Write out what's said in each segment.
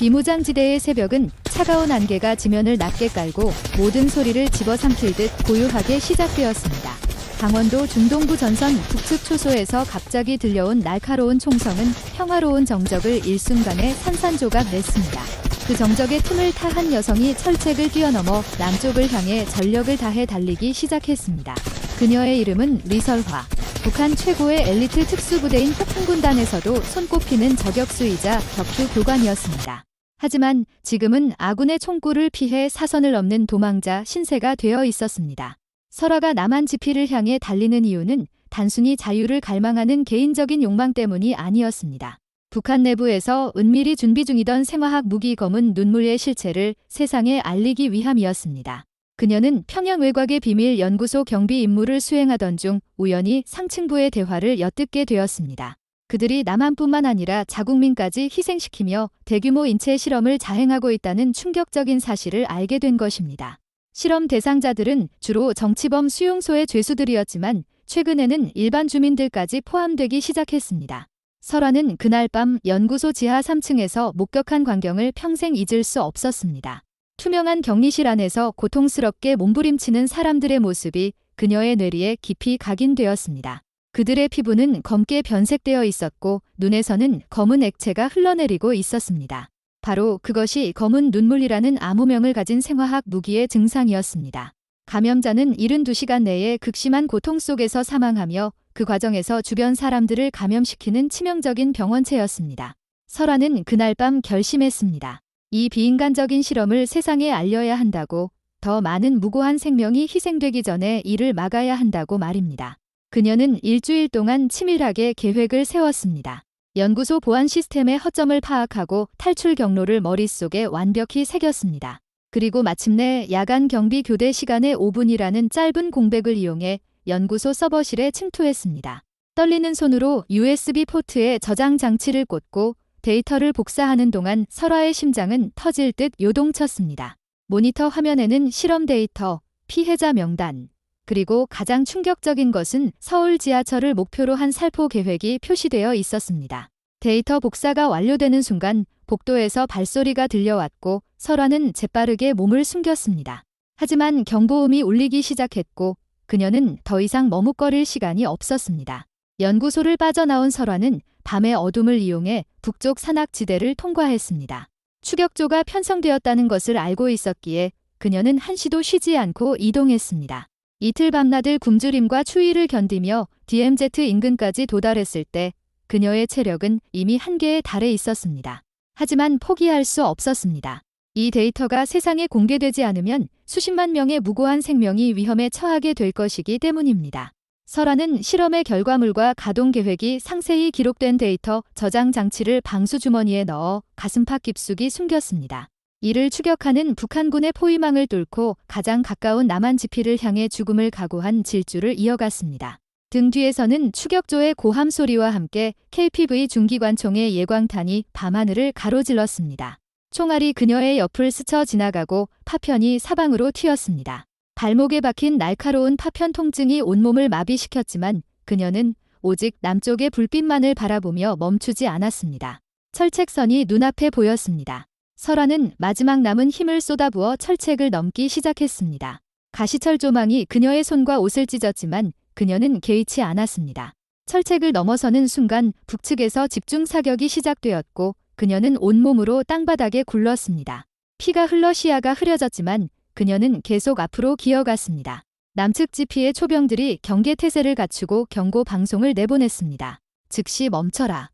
비무장지대의 새벽은 차가운 안개가 지면을 낮게 깔고 모든 소리를 집어삼킬 듯 고요하게 시작되었습니다. 강원도 중동부 전선 북측 초소에서 갑자기 들려온 날카로운 총성은 평화로운 정적을 일순간에 산산조각 냈습니다. 그 정적의 틈을 타 한 여성이 철책을 뛰어넘어 남쪽을 향해 전력을 다해 달리기 시작했습니다. 그녀의 이름은 리설화. 북한 최고의 엘리트 특수부대인 폭풍군단에서도 손꼽히는 저격수이자 격투 교관이었습니다. 하지만 지금은 아군의 총구를 피해 사선을 넘는 도망자 신세가 되어 있었습니다. 설화가 남한 지피를 향해 달리는 이유는 단순히 자유를 갈망하는 개인적인 욕망 때문이 아니었습니다. 북한 내부에서 은밀히 준비 중이던 생화학 무기 검은 눈물의 실체를 세상에 알리기 위함이었습니다. 그녀는 평양 외곽의 비밀 연구소 경비 임무를 수행하던 중 우연히 상층부의 대화를 엿듣게 되었습니다. 그들이 남한뿐만 아니라 자국민까지 희생시키며 대규모 인체 실험을 자행하고 있다는 충격적인 사실을 알게 된 것입니다. 실험 대상자들은 주로 정치범 수용소의 죄수들이었지만 최근에는 일반 주민들까지 포함되기 시작했습니다. 설화는 그날 밤 연구소 지하 3층에서 목격한 광경을 평생 잊을 수 없었습니다. 투명한 격리실 안에서 고통스럽게 몸부림치는 사람들의 모습이 그녀의 뇌리에 깊이 각인되었습니다. 그들의 피부는 검게 변색되어 있었고 눈에서는 검은 액체가 흘러내리고 있었습니다. 바로 그것이 검은 눈물이라는 암호명을 가진 생화학 무기의 증상이었습니다. 감염자는 72시간 내에 극심한 고통 속에서 사망하며 그 과정에서 주변 사람들을 감염시키는 치명적인 병원체였습니다. 설화는 그날 밤 결심했습니다. 이 비인간적인 실험을 세상에 알려야 한다고 더 많은 무고한 생명이 희생되기 전에 이를 막아야 한다고 말입니다. 그녀는 일주일 동안 치밀하게 계획을 세웠습니다. 연구소 보안 시스템의 허점을 파악하고 탈출 경로를 머릿속에 완벽히 새겼습니다. 그리고 마침내 야간 경비 교대 시간의 5분이라는 짧은 공백을 이용해 연구소 서버실에 침투했습니다. 떨리는 손으로 USB 포트에 저장 장치를 꽂고 데이터를 복사하는 동안 설화의 심장은 터질 듯 요동쳤습니다. 모니터 화면에는 실험 데이터, 피해자 명단, 그리고 가장 충격적인 것은 서울 지하철을 목표로 한 살포 계획이 표시되어 있었습니다. 데이터 복사가 완료되는 순간 복도에서 발소리가 들려왔고 설화는 재빠르게 몸을 숨겼습니다. 하지만 경보음이 울리기 시작했고 그녀는 더 이상 머뭇거릴 시간이 없었습니다. 연구소를 빠져나온 설화는 밤의 어둠을 이용해 북쪽 산악지대를 통과했습니다. 추격조가 편성되었다는 것을 알고 있었기에 그녀는 한시도 쉬지 않고 이동했습니다. 이틀 밤낮을 굶주림과 추위를 견디며 DMZ 인근까지 도달했을 때 그녀의 체력은 이미 한계에 달해 있었습니다. 하지만 포기할 수 없었습니다. 이 데이터가 세상에 공개되지 않으면 수십만 명의 무고한 생명이 위험에 처하게 될 것이기 때문입니다. 설화는 실험의 결과물과 가동 계획이 상세히 기록된 데이터 저장 장치를 방수 주머니에 넣어 가슴팍 깊숙이 숨겼습니다. 이를 추격하는 북한군의 포위망을 뚫고 가장 가까운 남한 지피를 향해 죽음을 각오한 질주를 이어갔습니다. 등 뒤에서는 추격조의 고함 소리와 함께 KPV 중기관총의 예광탄이 밤하늘을 가로질렀습니다. 총알이 그녀의 옆을 스쳐 지나가고 파편이 사방으로 튀었습니다. 발목에 박힌 날카로운 파편 통증이 온몸을 마비시켰지만 그녀는 오직 남쪽의 불빛만을 바라보며 멈추지 않았습니다. 철책선이 눈앞에 보였습니다. 설화는 마지막 남은 힘을 쏟아부어 철책을 넘기 시작했습니다. 가시철 조망이 그녀의 손과 옷을 찢었지만 그녀는 개의치 않았습니다. 철책을 넘어서는 순간 북측에서 집중 사격이 시작되었고 그녀는 온몸으로 땅바닥에 굴렀습니다. 피가 흘러 시야가 흐려졌지만 그녀는 계속 앞으로 기어갔습니다. 남측 지피의 초병들이 경계 태세를 갖추고 경고 방송을 내보냈습니다. 즉시 멈춰라.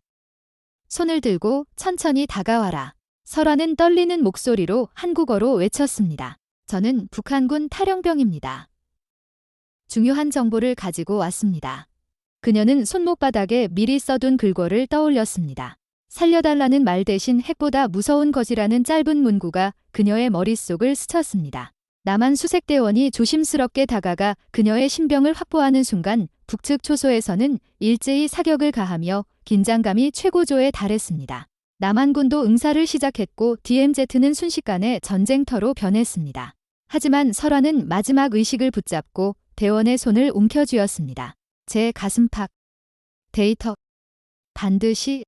손을 들고 천천히 다가와라. 설화는 떨리는 목소리로 한국어로 외쳤습니다. 저는 북한군 탈영병입니다. 중요한 정보를 가지고 왔습니다. 그녀는 손목바닥에 미리 써둔 글꼴을 떠올렸습니다. 살려달라는 말 대신 핵보다 무서운 것이라는 짧은 문구가 그녀의 머릿속을 스쳤습니다. 남한 수색대원이 조심스럽게 다가가 그녀의 신병을 확보하는 순간 북측 초소에서는 일제히 사격을 가하며 긴장감이 최고조에 달했습니다. 남한군도 응사를 시작했고 DMZ는 순식간에 전쟁터로 변했습니다. 하지만 설화는 마지막 의식을 붙잡고 대원의 손을 움켜쥐었습니다. 제 가슴팍. 데이터. 반드시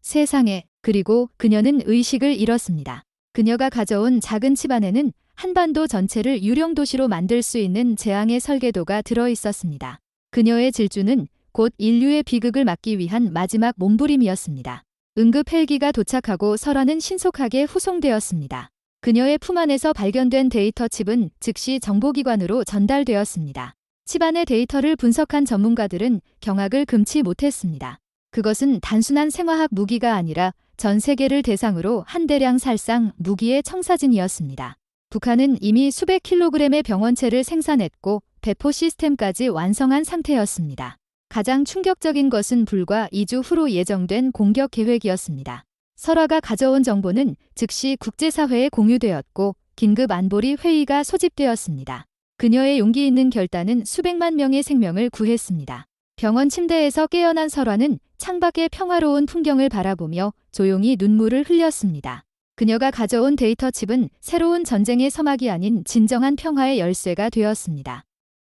세상에 그리고 그녀는 의식을 잃었습니다. 그녀가 가져온 작은 칩 안에는 한반도 전체를 유령 도시로 만들 수 있는 재앙의 설계도가 들어 있었습니다. 그녀의 질주는 곧 인류의 비극을 막기 위한 마지막 몸부림이었습니다. 응급 헬기가 도착하고 설화는 신속하게 후송되었습니다. 그녀의 품 안에서 발견된 데이터 칩은 즉시 정보기관으로 전달되었습니다. 칩 안의 데이터를 분석한 전문가들은 경악을 금치 못했습니다. 그것은 단순한 생화학 무기가 아니라 전 세계를 대상으로 한 대량 살상 무기의 청사진이었습니다. 북한은 이미 수백 킬로그램의 병원체를 생산했고 배포 시스템까지 완성한 상태였습니다. 가장 충격적인 것은 불과 2주 후로 예정된 공격 계획이었습니다. 설화가 가져온 정보는 즉시 국제사회에 공유되었고 긴급 안보리 회의가 소집되었습니다. 그녀의 용기 있는 결단은 수백만 명의 생명을 구했습니다. 병원 침대에서 깨어난 설화는 창밖의 평화로운 풍경을 바라보며 조용히 눈물을 흘렸습니다. 그녀가 가져온 데이터 칩은 새로운 전쟁의 서막이 아닌 진정한 평화의 열쇠가 되었습니다.